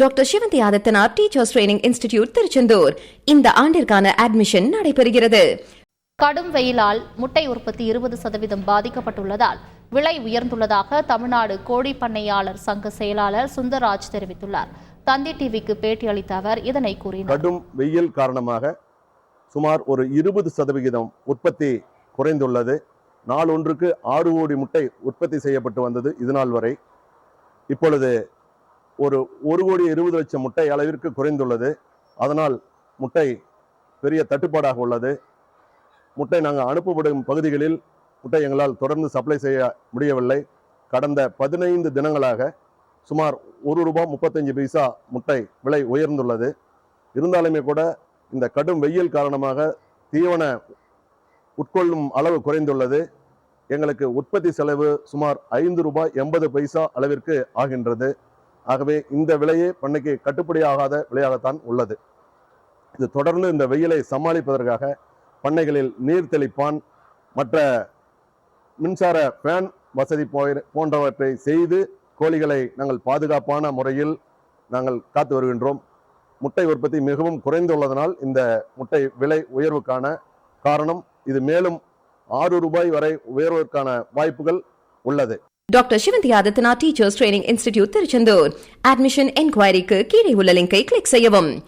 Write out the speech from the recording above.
Doctor Sivanthi Adithanar teachers training institute Tiruchendur இந்த ஆண்டிற்கான admission நடைபெறுகிறது. கடும் வெயிலால் முட்டை உற்பத்தி இருபது சதவீதம் பாதிக்கப்பட்டுள்ளதால் விலை உயர்ந்துள்ளதாக தமிழ்நாடு கோழி பண்ணையாளர் சங்க செயலாளர் சுந்தரராஜ் தெரிவித்துள்ளார். தந்தி டிவிக்கு பேட்டியளித்த அவர் இதனை கூறினார். கடும் வெயில் காரணமாக சுமார் ஒரு இருபது சதவிகிதம் உற்பத்தி குறைந்துள்ளது. நாளொன்றுக்கு ஆறு கோடி முட்டை உற்பத்தி செய்யப்பட்டு வந்தது இதுநாள் வரை. இப்பொழுது ஒரு ஒரு கோடி இருபது லட்சம் முட்டை அளவிற்கு குறைந்துள்ளது. அதனால் முட்டை பெரிய தட்டுப்பாடாக உள்ளது. முட்டை நாங்கள் அனுப்பப்படும் பகுதிகளில் முட்டை எங்களால் தொடர்ந்து சப்ளை செய்ய முடியவில்லை. கடந்த பதினைந்து தினங்களாக சுமார் ஒரு ரூபாய் முப்பத்தஞ்சு பைசா முட்டை விலை உயர்ந்துள்ளது. இருந்தாலுமே கூட இந்த கடும் வெயில் காரணமாக தீவன உட்கொள்ளும் அளவு குறைந்துள்ளது. எங்களுக்கு உற்பத்தி செலவு சுமார் ஐந்து ரூபாய் எண்பது பைசா அளவிற்கு ஆகின்றது. ஆகவே இந்த விலையே பண்ணைக்கு கட்டுப்படியாகாத விலையாகத்தான் உள்ளது. இது தொடர்ந்து இந்த வெயிலை சமாளிப்பதற்காக பண்ணைகளில் நீர் தெளிப்பான் மற்ற மின்சார ஃபேன் வசதி போய்- போன்றவற்றை செய்து கோழிகளை நாங்கள் பாதுகாப்பான முறையில் நாங்கள் காத்து வருகின்றோம். முட்டை உற்பத்தி மிகவும் குறைந்துள்ளதனால் இந்த முட்டை விலை உயர்வுக்கான காரணம் இது மேலும் ஆறு ரூபாய் வரை உயர்வதற்கான வாய்ப்புகள் உள்ளது. Doctor Sivanthi Adithanar teachers training institute Tiruchendur admission என்கொயரிக்கு கீழே உள்ள லிங்கை கிளிக் செய்யவும்.